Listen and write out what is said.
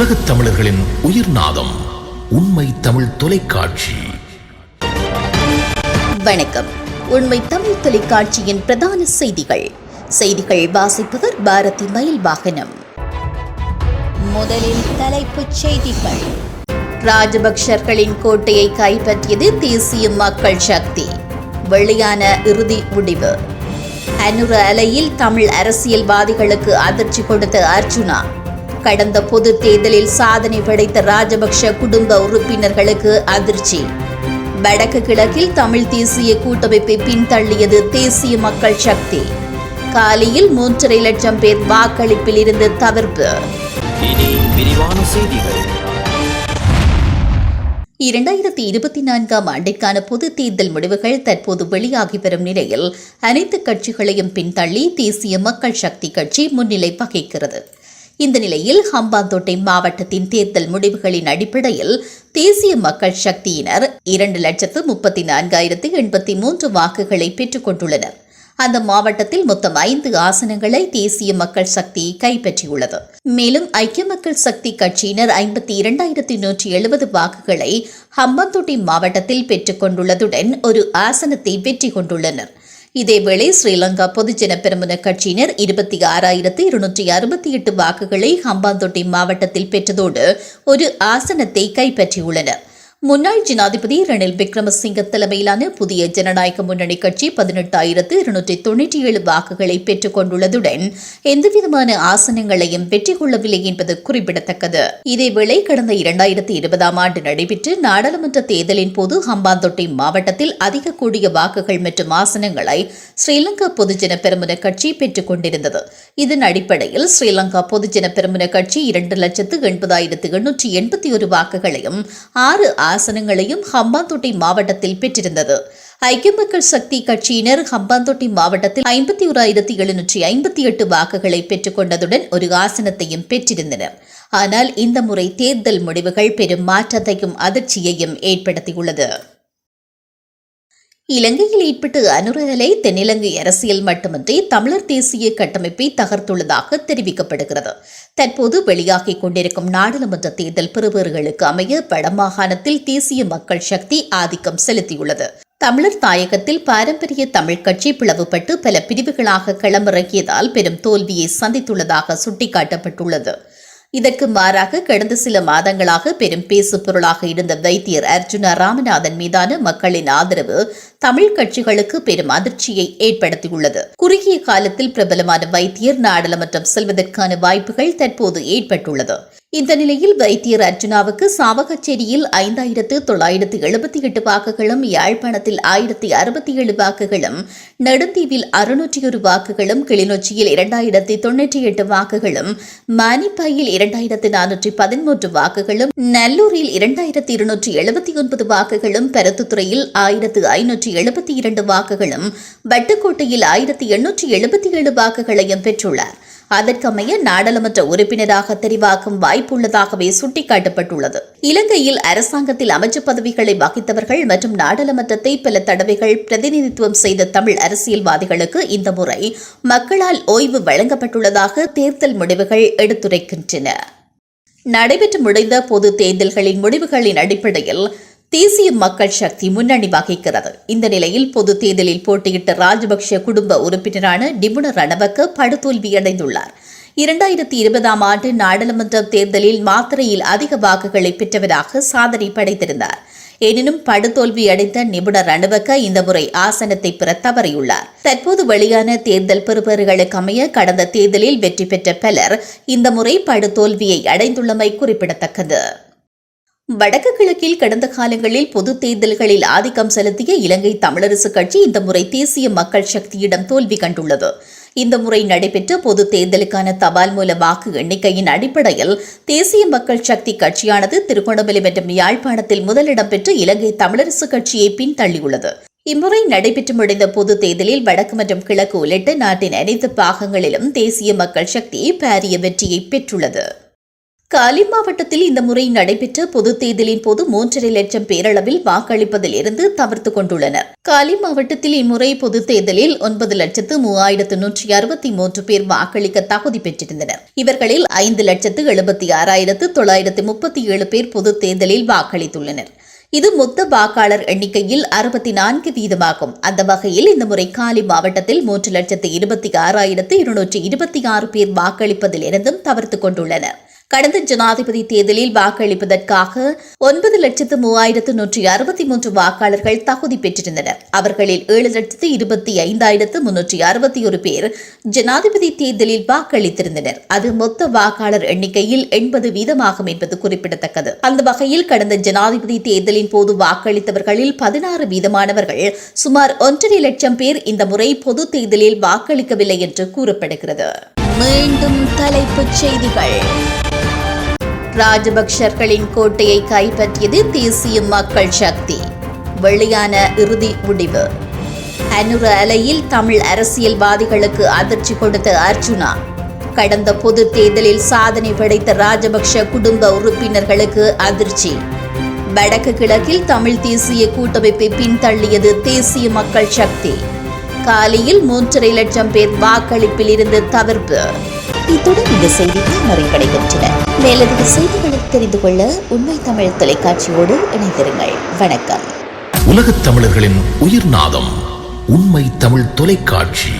உலகத் தமிழர்களின் உயிர் நாதம் உண்மை தமிழ் தொலைக்காட்சி. வணக்கம். உண்மை தமிழ் தொலைக்காட்சியின் பிரதான செய்திகள். செய்திகள் வாசிப்பவர் பாரதி மயில் வாகனம் முதலில் தலைப்புச் செய்திகள். ராஜபக்ஷர்களின் கோட்டையை கைப்பற்றியது தேசிய மக்கள் சக்தி. வெளியான இறுதி முடிவு. அனுர அலையில் தமிழ் அரசியல்வாதிகளுக்கு அதிர்ச்சி கொடுத்த அர்ஜுனா. கடந்த பொது தேர்தலில் சாதனை படைத்த ராஜபக்ஷ குடும்ப உறுப்பினர்களுக்கு அதிர்ச்சி. வடக்கு கிழக்கில் தமிழ் தேசிய கூட்டமைப்பை பின்தள்ளியது தேசிய மக்கள் சக்தி. காலியில் மூன்றரை லட்சம் பேர் வாக்களிப்பில் இருந்து தவிர்ப்பு. இரண்டாயிரத்தி இருபத்தி நான்காம் ஆண்டிற்கான பொது தேர்தல் முடிவுகள் தற்போது வெளியாகி வரும் நிலையில் அனைத்து கட்சிகளையும் பின்தள்ளி தேசிய மக்கள் சக்தி கட்சி முன்னிலை வகிக்கிறது. இந்த நிலையில் ஹம்பாந்தோட்டை மாவட்டத்தின் தேர்தல் முடிவுகளின் அடிப்படையில் தேசிய மக்கள் சக்தியினர் இரண்டு லட்சத்து முப்பத்தி நான்காயிரத்து எண்பத்தி மூன்று வாக்குகளை பெற்றுக் கொண்டுள்ளனர். அந்த மாவட்டத்தில் மொத்தம் ஐந்து ஆசனங்களை தேசிய மக்கள் சக்தி கைப்பற்றியுள்ளது. மேலும் ஐக்கிய மக்கள் சக்தி கட்சியினர் ஐம்பத்தி இரண்டாயிரத்தி நூற்றி எழுபது வாக்குகளை ஹம்பந்தோட்டை மாவட்டத்தில் பெற்றுக் கொண்டுள்ளதுடன் ஒரு ஆசனத்தை வெற்றி கொண்டுள்ளனர். இதேவேளை ஸ்ரீலங்கா பொதுஜன பெருமுன கட்சியினர் இருபத்தி ஆறாயிரத்து இருநூற்றி அறுபத்தி எட்டு வாக்குகளை ஹம்பாந்தோட்டை மாவட்டத்தில் பெற்றதோடு ஒரு ஆசனத்தை கைப்பற்றியுள்ளனர். முன்னாள் ஜனாதிபதி ரணில் விக்ரமசிங்க தலைமையிலான புதிய ஜனநாயக முன்னணி கட்சி பதினெட்டாயிரத்து இருநூற்றி தொன்னூற்றி ஏழு வாக்குகளை பெற்றுக் கொண்டுள்ளதுடன் எந்தவிதமான ஆசனங்களையும் வெற்றி கொள்ளவில்லை என்பது குறிப்பிடத்தக்கது. இதேவேளை கடந்த இரண்டாயிரத்தி இருபதாம் ஆண்டு நடைபெற்ற நாடாளுமன்ற தேர்தலின் போது ஹம்பாந்தோட்டை மாவட்டத்தில் அதிக கூடிய வாக்குகள் மற்றும் ஆசனங்களை ஸ்ரீலங்கா பொதுஜன பெரமுன கட்சி பெற்றுக் கொண்டிருந்தது. இதன் அடிப்படையில் ஸ்ரீலங்கா பொதுஜன பெருமுன கட்சி இரண்டு லட்சத்து எண்பதாயிரத்து எண்ணூற்றி எண்பத்தி ஒரு வாக்குகளையும் ஆறு ஆசனங்களையும் ஹம்பாந்தோட்டை மாவட்டத்தில் பெற்றிருந்தது. ஐக்கிய மக்கள் சக்தி கட்சியினர் ஹம்பாந்தோட்டை மாவட்டத்தில் ஐம்பத்தி ஓராயிரத்தி எழுநூற்றி ஐம்பத்தி எட்டு வாக்குகளை பெற்றுக் கொண்டதுடன் ஒரு ஆசனத்தையும் பெற்றிருந்தனர். ஆனால் இந்த முறை தேர்தல் முடிவுகள் பெரும் மாற்றத்தையும் அதிர்ச்சியையும் ஏற்படுத்தியுள்ளது. இலங்கையில் ஏற்பட்ட அனுரலை தென்னிலங்கை அரசியல் மட்டுமின்றி தமிழர் தேசிய கட்டமைப்பை தகர்த்துள்ளதாக தெரிவிக்கப்படுகிறது. தற்போது வெளியாகிக் கொண்டிருக்கும் நாடாளுமன்ற தேர்தல் பெறுபவர்களுக்கு அமைய வடமாகாணத்தில் தேசிய மக்கள் சக்தி ஆதிக்கம் செலுத்தியுள்ளது. தமிழர் தாயகத்தில் பாரம்பரிய தமிழ் கட்சி பிளவுபட்டு பல பிரிவுகளாக களமிறங்கியதால் பெரும் தோல்வியை சந்தித்துள்ளதாக சுட்டிக்காட்டப்பட்டுள்ளது. இதற்கு மாறாக கடந்த சில மாதங்களாக பெரும் பேசு பொருளாக இருந்த வைத்தியர் அர்ஜுனா ராமநாதன் மீதான மக்களின் ஆதரவு தமிழ் கட்சிகளுக்கு பெரும் அதிர்ச்சியை ஏற்படுத்தியுள்ளது. குறுகிய காலத்தில் பிரபலமான வைத்தியர் நாடாளுமன்றம் செல்வதற்கான வாய்ப்புகள் தற்போது ஏற்பட்டுள்ளது. இந்த நிலையில் வைத்தியர் அர்ஜுனாவுக்கு சாவகச்சேரியில் ஐந்தாயிரத்து தொள்ளாயிரத்து எழுபத்தி எட்டு வாக்குகளும் யாழ்ப்பாணத்தில் ஆயிரத்தி அறுபத்தி ஏழு வாக்குகளும் நெடுந்தீவில் அறுநூற்றி ஒரு வாக்குகளும் கிளிநொச்சியில் இரண்டாயிரத்தி தொன்னூற்றி எட்டு வாக்குகளும் மானிப்பாயில் இரண்டாயிரத்து நானூற்றி பதிமூன்று வாக்குகளும் நல்லூரில் இரண்டாயிரத்தி இருநூற்றி எழுபத்தி ஒன்பது வாக்குகளும் பருத்துத்துறையில் ஆயிரத்து ஐநூற்றி எழுபத்தி இரண்டு வாக்குகளும் வட்டுக்கோட்டையில் ஆயிரத்தி எண்ணூற்றி எழுபத்தி ஏழு வாக்குகளையும் பெற்றுள்ளார். அதற்கமைய நாடாளுமன்ற உறுப்பினராக தெரிவாக்கும் வாய்ப்புள்ளதாகவே சுட்டிக்காட்டப்பட்டுள்ளது. இலங்கையில் அரசாங்கத்தில் அமைச்சு பதவிகளை வகித்தவர்கள் மற்றும் நாடாளுமன்றத்தை பல தடவைகள் பிரதிநிதித்துவம் செய்த தமிழ் அரசியல்வாதிகளுக்கு இந்த முறை மக்களால் ஓய்வு வழங்கப்பட்டுள்ளதாக தேர்தல் முடிவுகள் எடுத்துரைக்கின்றன. நடைபெற்று முடிந்த பொது தேர்தல்களின் முடிவுகளின் அடிப்படையில் தேசிய மக்கள் சக்தி முன்னணி வகிக்கிறது. இந்த நிலையில் பொது தேர்தலில் போட்டியிட்ட ராஜபக்ஷ குடும்ப உறுப்பினரான டிபுன ரணவக்க படுதோல்வியடைந்துள்ளார். இரண்டாயிரத்தி இருபதாம் ஆண்டு நாடாளுமன்ற தேர்தலில் மாத்திரையில் அதிக வாக்குகளை பெற்றவராக சாதனை படைத்திருந்தார். எனினும் படுதோல்வி அடைந்த நிபுணர் ரணவக்க இந்த முறை ஆசனத்தை பெற தவறியுள்ளார் தற்போது வெளியான தேர்தல் பெறுபவர்களுக்கு அமைய கடந்த தேர்தலில் வெற்றி பெற்ற பலர் இந்த முறை படுதோல்வியை அடைந்துள்ளமை குறிப்பிடத்தக்கது. வடக்கு கிழக்கில் கடந்த காலங்களில் பொது தேர்தல்களில் ஆதிக்கம் செலுத்திய இலங்கை தமிழரசு கட்சி இந்த முறை தேசிய மக்கள் சக்தியிடம் தோல்வி கண்டுள்ளது. இந்த முறை நடைபெற்ற பொது தேர்தலுக்கான தபால் மூல வாக்கு எண்ணிக்கையின் அடிப்படையில் தேசிய மக்கள் சக்தி கட்சியானது திருகோணமலை மற்றும் யாழ்ப்பாணத்தில் முதலிடம் பெற்று இலங்கை தமிழரசு கட்சியை பின்தள்ளியுள்ளது. இம்முறை நடைபெற்று முடிந்த பொது தேர்தலில் வடக்கு மற்றும் கிழக்கு உள்ளிட்ட நாட்டின் அனைத்து பாகங்களிலும் தேசிய மக்கள் சக்தி பாரிய வெற்றியை பெற்றுள்ளது. காலி மாவட்டத்தில் இந்த முறை நடைபெற்ற பொதுத் தேர்தலின் போது மூன்றரை லட்சம் பேரளவில் வாக்களிப்பதில் இருந்து தவிர்த்து கொண்டுள்ளனர். காலி மாவட்டத்தில் இம்முறை பொதுத் தேர்தலில் ஒன்பது லட்சத்து மூவாயிரத்து நூற்றி அறுபத்தி மூன்று பேர் வாக்களிக்க தகுதி பெற்றிருந்தனர். இவர்களில் ஐந்து லட்சத்து எழுபத்தி ஆறாயிரத்து தொள்ளாயிரத்து முப்பத்தி ஏழு பேர் பொதுத் தேர்தலில் வாக்களித்துள்ளனர். இது மொத்த வாக்காளர் எண்ணிக்கையில் அறுபத்தி நான்கு வீதமாகும். அந்த வகையில் இந்த முறை காலி மாவட்டத்தில் மூன்று லட்சத்து இருபத்தி ஆறாயிரத்து இருநூற்றி இருபத்தி ஆறு பேர் வாக்களிப்பதில் இருந்தும் தவிர்த்துக் கொண்டுள்ளனர். கடந்த ஜனாதிபதி தேர்தலில் வாக்களிப்பதற்காக ஒன்பது லட்சத்து மூவாயிரத்து நூற்றி அறுபத்தி மூன்று வாக்காளர்கள் தகுதி பெற்றிருந்தனர். அவர்களில் ஏழு லட்சத்து இருபத்தி ஐந்தாயிரத்து முன்னூற்றி அறுபத்தி ஒரு பேர் ஜனாதிபதி தேர்தலில் வாக்களித்திருந்தனர். அது மொத்த வாக்காளர் எண்ணிக்கையில் எண்பது வீதமாகும் என்பது குறிப்பிடத்தக்கது. அந்த வகையில் கடந்த ஜனாதிபதி தேர்தலின் போது வாக்களித்தவர்களில் பதினாறு வீதமானவர்கள் சுமார் ஒன்றரை லட்சம் பேர் இந்த முறை பொது தேர்தலில் வாக்களிக்கவில்லை என்று கூறப்படுகிறது. மீண்டும் தலைப்புச் செய்திகள். ராஜபக்சர்களின் கோட்டையை கைப்பற்றியது தேசிய மக்கள் சக்தி. வெளியான இறுதி முடிவு. அனுர அலையில் தமிழ் அரசியல்வாதிகளுக்கு அதிர்ச்சி கொடுத்த அர்ஜுனா. கடந்த பொது தேர்தலில் சாதனை படைத்த ராஜபக்ஷ குடும்ப உறுப்பினர்களுக்கு அதிர்ச்சி. வடக்கு கிழக்கில் தமிழ் தேசிய கூட்டமைப்பை பின்தள்ளியது தேசிய மக்கள் சக்தி. காலியில் மூன்றரை லட்சம் பேர் வாக்களிப்பில் இருந்து தவிர்ப்பு. இத்துடன் இந்த செய்திகள் நிறைவடைகின்றன. மேலதிக செய்திகளை தெரிந்து கொள்ள உண்மை தமிழ் தொலைக்காட்சியோடு இணைந்திருங்கள். வணக்கம். உலகத் தமிழர்களின் உயிர்நாதம் உண்மை தமிழ் தொலைக்காட்சி.